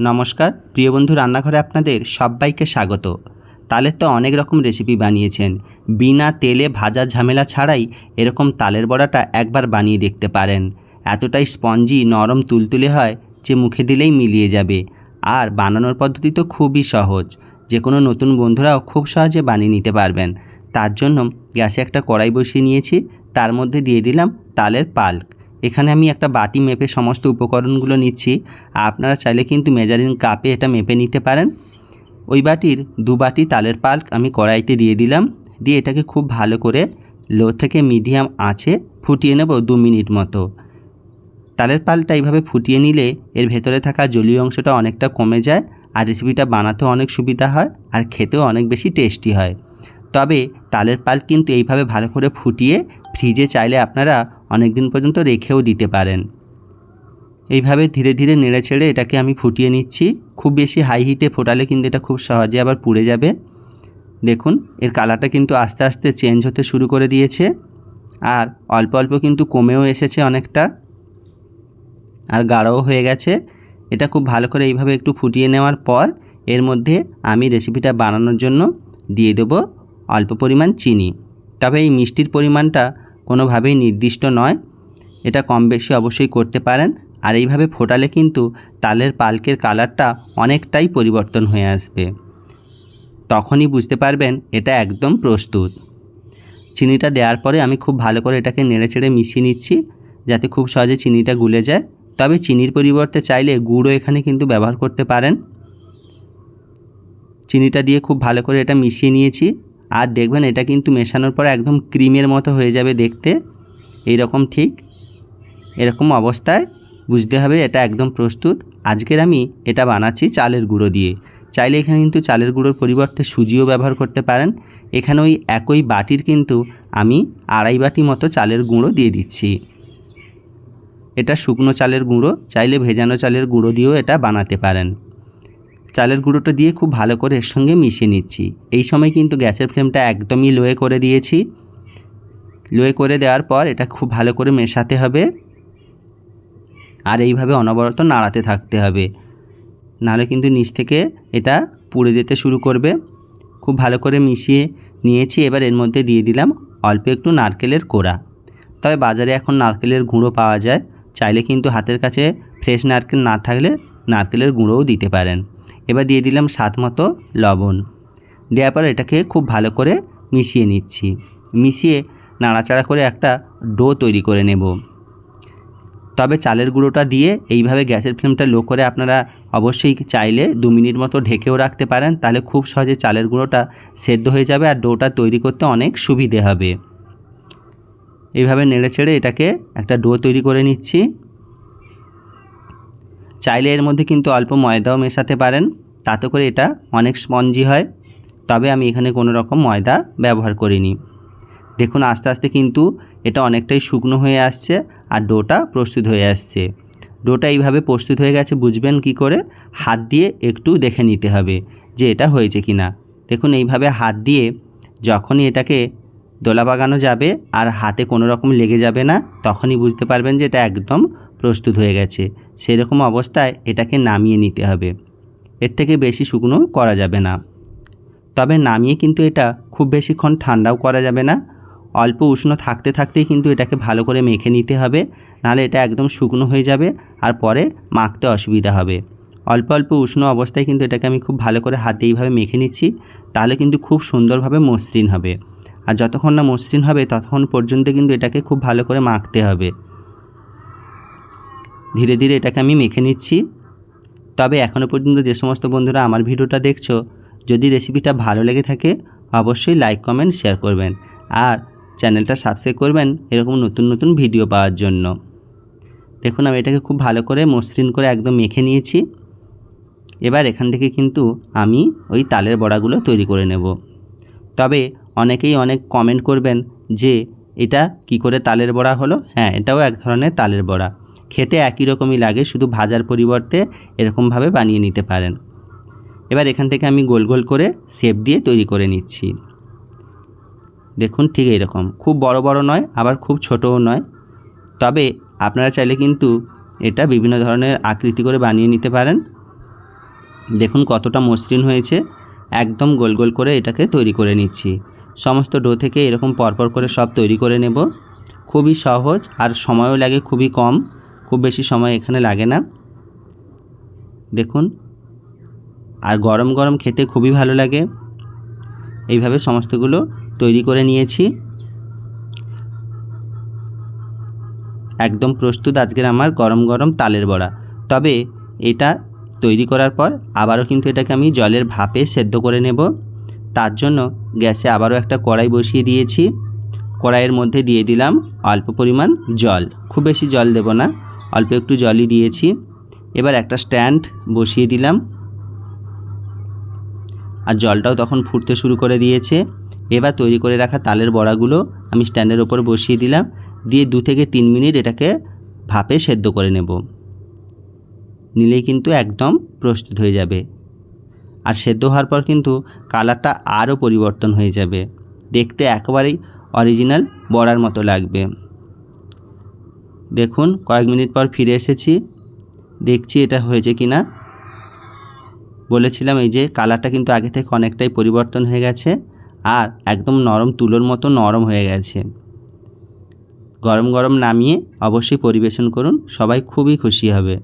নমস্কার, প্রিয় বন্ধু রান্নাঘরে আপনাদের সবাইকে স্বাগত। তালের তো অনেক রকম রেসিপি বানিয়েছেন। বিনা তেলে ভাজা ঝামেলা ছাড়াই এরকম তালের বড়াটা একবার বানিয়ে দেখতে পারেন। এতটাই স্পঞ্জি, নরম, তুলতুলে হয় যে মুখে দিলেই মিলিয়ে যাবে। আর বানানোর পদ্ধতি তো খুবই সহজ। যে কোনো নতুন বন্ধুরাও খুব সহজে বানিয়ে নিতে পারবেন। তার জন্য গ্যাসে একটা কড়াই বসিয়ে নিয়েছি। তার মধ্যে দিয়ে দিলাম তালের পাল্ক। এখানে আমি একটা বাটি মেপে সমস্ত উপকরণগুলো নিচ্ছি। আপনারা চাইলে কিন্তু মেজারিং কাপে এটা মেপে নিতে পারেন। ওই বাটির দু বাটি তালের পাল্ক আমি কড়াইতে দিয়ে দিলাম। দিয়ে এটাকে খুব ভালো করে লো থেকে মিডিয়াম আঁচে ফুটিয়ে নেব দু মিনিট মতো। তালের পালটা এইভাবে ফুটিয়ে নিলে এর ভেতরে থাকা জলীয় অংশটা অনেকটা কমে যায় আর রেসিপিটা বানাতেও অনেক সুবিধা হয় আর খেতেও অনেক বেশি টেস্টি হয়। তবে তালের পাল কিন্তু এইভাবে ভালো করে ফুটিয়ে ফ্রিজে চাইলে আপনারা অনেক দিন পর্যন্ত রেখেও দিতে পারেন। এইভাবে ধীরে ধীরে নেড়ে ছেড়ে এটাকে আমি ফুটিয়ে নিচ্ছি। খুব বেশি হাই হিটে ফোটালে কিন্তু এটা খুব সহজে আবার পুড়ে যাবে। দেখুন, এর কালারটা কিন্তু আস্তে আস্তে চেঞ্জ হতে শুরু করে দিয়েছে। আর অল্প অল্প কিন্তু কমেও এসেছে অনেকটা। আর গাঢ়ও হয়ে গেছে। এটা খুব ভালো করে এইভাবে একটু ফুটিয়ে নেওয়ার পর এর মধ্যে আমি রেসিপিটা বানানোর জন্য দিয়ে দেবো। অল্প পরিমাণ চিনি। তবে এই মিষ্টির পরিমাণটা কোনোভাবেই নির্দিষ্ট নয়। এটা কম বেশি অবশ্যই করতে পারেন। আর এইভাবে ফোটালে কিন্তু তালের পালকের কালারটা অনেকটাই পরিবর্তন হয়ে আসবে। তখনই বুঝতে পারবেন এটা একদম প্রস্তুত। চিনিটা দেওয়ার পরে আমি খুব ভালো করে এটাকে নেড়ে চেড়ে মিশিয়ে নিচ্ছি যাতে খুব সহজে চিনিটা গুলে যায়। তবে চিনির পরিবর্তে চাইলে গুঁড়ো এখানে কিন্তু ব্যবহার করতে পারেন। চিনিটা দিয়ে খুব ভালো করে এটা মিশিয়ে নিয়েছি। আর দেখবেন এটা কিন্তু মেশানোর পর একদম ক্রিমের মতো হয়ে যাবে দেখতে। এই রকম ঠিক এরকম অবস্থায় বুঝতে হবে এটা একদম প্রস্তুত। আজকের আমি এটা বানাচ্ছি চালের গুঁড়ো দিয়ে। চাইলে এখানে কিন্তু চালের গুঁড়োর পরিবর্তে সুজিও ব্যবহার করতে পারেন। এখানে ওই একই বাটির কিন্তু আমি আড়াই বাটি মতো চালের গুঁড়ো দিয়ে দিচ্ছি। এটা শুকনো চালের গুঁড়ো, চাইলে ভেজানো চালের গুঁড়ো দিয়েও এটা বানাতে পারেন। চালের গুঁড়োটা দিয়ে খুব ভালো করে এর সঙ্গে মিশিয়ে নিচ্ছি। এই সময় কিন্তু গ্যাসের ফ্লেমটা একদমই লোয়ে করে দিয়েছি। লোয়ে করে দেওয়ার পর এটা খুব ভালো করে মেশাতে হবে। আর এইভাবে অনবরত নাড়াতে থাকতে হবে। নাহলে কিন্তু নিচ থেকে এটা পুড়ে যেতে শুরু করবে। খুব ভালো করে মিশিয়ে নিয়েছি, এবার এর মধ্যে দিয়ে দিলাম অল্প একটু নারকেলের কোড়া। তবে বাজারে এখন নারকেলের গুঁড়ো পাওয়া যায়। চাইলে কিন্তু হাতের কাছে ফ্রেশ নারকেল না থাকলে নারকেলের গুঁড়োও দিতে পারেন। এবার দিয়ে দিলাম স্বাদ মতো লবণ। দেওয়ার পর এটাকে খুব ভালো করে মিশিয়ে নিচ্ছি। মিশিয়ে নাড়াচাড়া করে একটা ডো তৈরি করে নেব। তবে চালের গুঁড়োটা দিয়ে এইভাবে গ্যাসের ফ্লেমটা লো করে আপনারা অবশ্যই চাইলে দু মিনিট মতো ঢেকেও রাখতে পারেন, তাহলে খুব সহজে চালের গুঁড়োটা সেদ্ধ হয়ে যাবে আর ডোটা তৈরি করতে অনেক সুবিধে হবে। এইভাবে নেড়ে ছেড়ে এটাকে একটা ডো তৈরি করে নিচ্ছি। চাইলে এর মধ্যে কিন্তু অল্প ময়দাও মেশাতে পারেন। তাতে করে এটা অনেক স্পঞ্জি হয়। তবে আমি এখানে কোনো রকম ময়দা ব্যবহার করিনি। দেখুন, আস্তে আস্তে কিন্তু এটা অনেকটাই শুকনো হয়ে আসছে আর ডোটা প্রস্তুত হয়ে আসছে। ডোটা এইভাবে প্রস্তুত হয়ে গেছে, বুঝবেন কি করে? হাত দিয়ে একটু দেখে নিতে হবে যে এটা হয়েছে কি না দেখুন, এইভাবে হাত দিয়ে যখনই এটাকে দোলা বাগানো যাবে আর হাতে কোনো রকম লেগে যাবে না, তখনই বুঝতে পারবেন যে এটা একদম প্রস্তুত হয়ে গেছে। সেরকম অবস্থায় এটাকে নামিয়ে নিতে হবে। এর থেকে বেশি শুকনো করা যাবে না। তবে নামিয়ে কিন্তু এটা খুব বেশিক্ষণ ঠান্ডাও করা যাবে না। অল্প উষ্ণ থাকতে থাকতেই কিন্তু এটাকে ভালো করে মেখে নিতে হবে, নাহলে এটা একদম শুকনো হয়ে যাবে আর পরে মাখতে অসুবিধা হবে। অল্প অল্প উষ্ণ অবস্থায় কিন্তু এটাকে আমি খুব ভালো করে হাতে এইভাবে মেখে নিচ্ছি, তাহলে কিন্তু খুব সুন্দরভাবে মসৃণ হবে। আর যতক্ষণ না মসৃণ হবে, ততক্ষণ পর্যন্ত কিন্তু এটাকে খুব ভালো করে মাখতে হবে। ধীরে ধীরে এটাকে আমি মেখে নিচ্ছি। তবে এখনও পর্যন্ত যে সমস্ত বন্ধুরা আমার ভিডিওটা দেখছ, যদি রেসিপিটা ভালো লেগে থাকে, অবশ্যই লাইক, কমেন্ট, শেয়ার করবেন। আর চ্যানেলটা সাবস্ক্রাইব করবেন এরকম নতুন নতুন ভিডিও পাওয়ার জন্য। দেখুন, আমি এটাকে খুব ভালো করে মসৃণ করে একদম মেখে নিয়েছি। এবার এখান থেকে কিন্তু আমি ওই তালের বড়াগুলো তৈরি করে নেব। তবে অনেকেই অনেক কমেন্ট করবেন যে, এটা কি করে তালের বড়া হলো? হ্যাঁ এটাও এক ধরনের তালের বড়া। খেতে একই রকমই লাগে, শুধু ভাজার পরিবর্তে এরকমভাবে বানিয়ে নিতে পারেন। এবার এখান থেকে আমি গোল গোল করে শেপ দিয়ে তৈরি করে নিচ্ছি। দেখুন, ঠিক এইরকম। খুব বড় বড় নয়, আবার খুব ছোটও নয়। তবে আপনারা চাইলে কিন্তু এটা বিভিন্ন ধরনের আকৃতি করে বানিয়ে নিতে পারেন। দেখুন কতটা মসৃণ হয়েছে। একদম গোল গোল করে এটাকে তৈরি করে নিচ্ছি। সমস্ত ডো থেকে এরকম পরপর করে সব তৈরি করে নেব। খুবই সহজ আর সময়ও লাগে, খুবই কম। খুব বেশি সময় এখানে লাগে না। দেখুন, আর গরম গরম খেতে খুবই ভালো লাগে। এইভাবে সমস্তগুলো তৈরি করে নিয়েছি। একদম প্রস্তুত আজকের আমার গরম গরম তালের বড়া। তবে এটা তৈরি করার পর আবারও কিন্তু এটাকে আমি জলের ভাপে সেদ্ধ করে নেব। তার জন্য গ্যাসে আবারও একটা কড়াই বসিয়ে দিয়েছি। কড়াইয়ের মধ্যে দিয়ে দিলাম অল্প পরিমাণ জল। খুব বেশি জল দেব না, অল্প একটু জলই দিয়েছি। এবার একটা স্ট্যান্ড বসিয়ে দিলাম। আর জলটাও তখন ফুটতে শুরু করে দিয়েছে। এবার তৈরি করে রাখা তালের বড়াগুলো আমি স্ট্যান্ডের ওপর বসিয়ে দিলাম। দিয়ে দু থেকে তিন মিনিট এটাকে ভাপে সেদ্ধ করে নেব। নিলেই কিন্তু একদম প্রস্তুত হয়ে যাবে। আর সেদ্ধ হওয়ার পর কিন্তু কালারটা আরও পরিবর্তন হয়ে যাবে। দেখতে একেবারেই অরিজিনাল বড়ার মতো লাগবে। দেখুন, কয়েক মিনিট পর ফিরে এসেছি। দেখছি এটা হয়েছে কি না বলেছিলাম এই যে কালারটা কিন্তু আগে থেকে অনেকটাই পরিবর্তন হয়ে গেছে আর একদম নরম তুলোর মতো নরম হয়ে গেছে। গরম গরম নামিয়ে অবশ্যই পরিবেশন করুন, সবাই খুবই খুশি হবে।